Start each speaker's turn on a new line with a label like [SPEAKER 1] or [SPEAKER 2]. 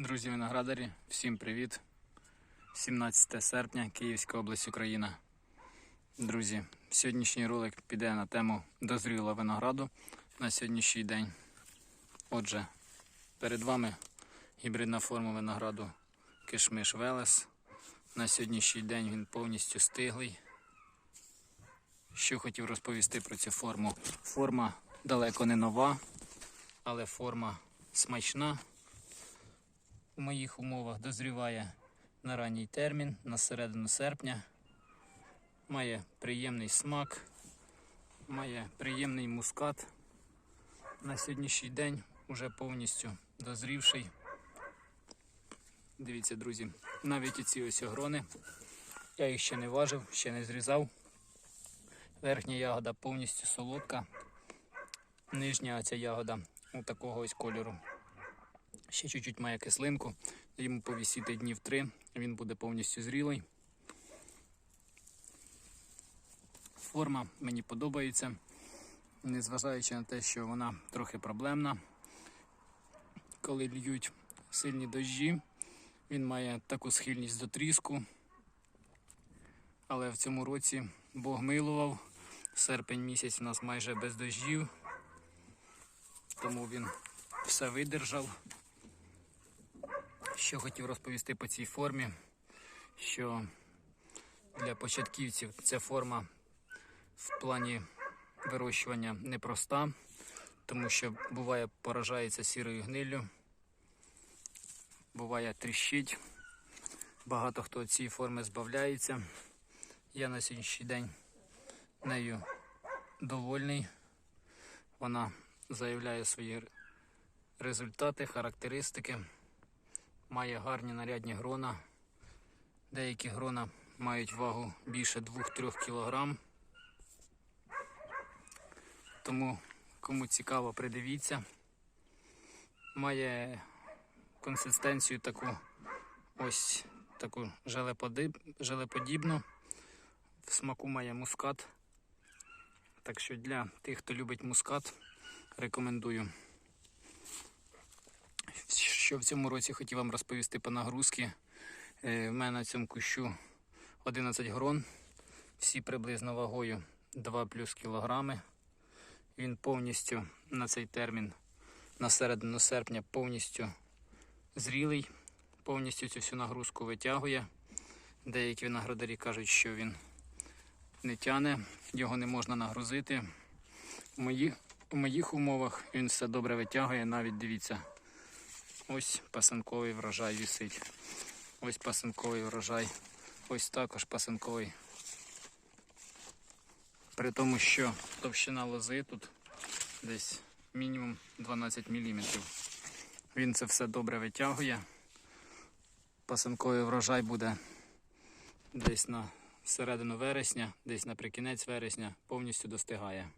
[SPEAKER 1] Друзі виноградарі, всім привіт! 17 серпня, Київська область, Україна. Друзі, сьогоднішній ролик піде на тему дозріла винограду на сьогоднішній день. Отже, перед вами гібридна форма винограду Кишмиш Велес. На сьогоднішній день він повністю стиглий. Що хотів розповісти про цю форму? Форма далеко не нова, але форма смачна у моїх умовах дозріває на ранній термін, на середину серпня. Має приємний смак, має приємний мускат. На сьогоднішній день уже повністю дозрівший. Дивіться, друзі, навіть і ці ось огрони. Я їх ще не важив, ще не зрізав. Верхня ягода повністю солодка. Нижня ця ягода у такого ось кольору. Ще чуть-чуть має кислинку, йому повісіти днів три, він буде повністю зрілий. Форма мені подобається, незважаючи на те, що вона трохи проблемна. Коли льють сильні дощі, він має таку схильність до тріску. Але в цьому році Бог милував. Серпень місяць у нас майже без дощів, тому він все видержав. Що хотів розповісти по цій формі, що для початківців ця форма в плані вирощування непроста, тому що буває поражається сірою гниллю, буває тріщить. Багато хто цієї форми збавляється. Я на сьогоднішній день нею довольний. Вона заявляє свої результати, характеристики має гарні нарядні грона. Деякі грона мають вагу більше 2-3 кг. Тому, кому цікаво, придивіться. Має консистенцію таку ось таку желеподібну. В смаку має мускат. Так що для тих, хто любить мускат, рекомендую. Що в цьому році хотів вам розповісти по нагрузки. Е, в мене на цьому кущу 11 грон, всі приблизно вагою 2 плюс кілограми. Він повністю на цей термін, на середину серпня, повністю зрілий, повністю цю всю нагрузку витягує. Деякі виноградарі кажуть, що він не тяне, його не можна нагрузити. У моїх, у моїх умовах він все добре витягує, навіть дивіться. Ось пасанковий врожай висить. Ось пасанковий врожай. Ось також пасанковий. При тому, що товщина лози тут десь мінімум 12 мм. Він це все добре витягує. Пасанковий врожай буде десь на середину вересня, десь наприкінець вересня, повністю достигає.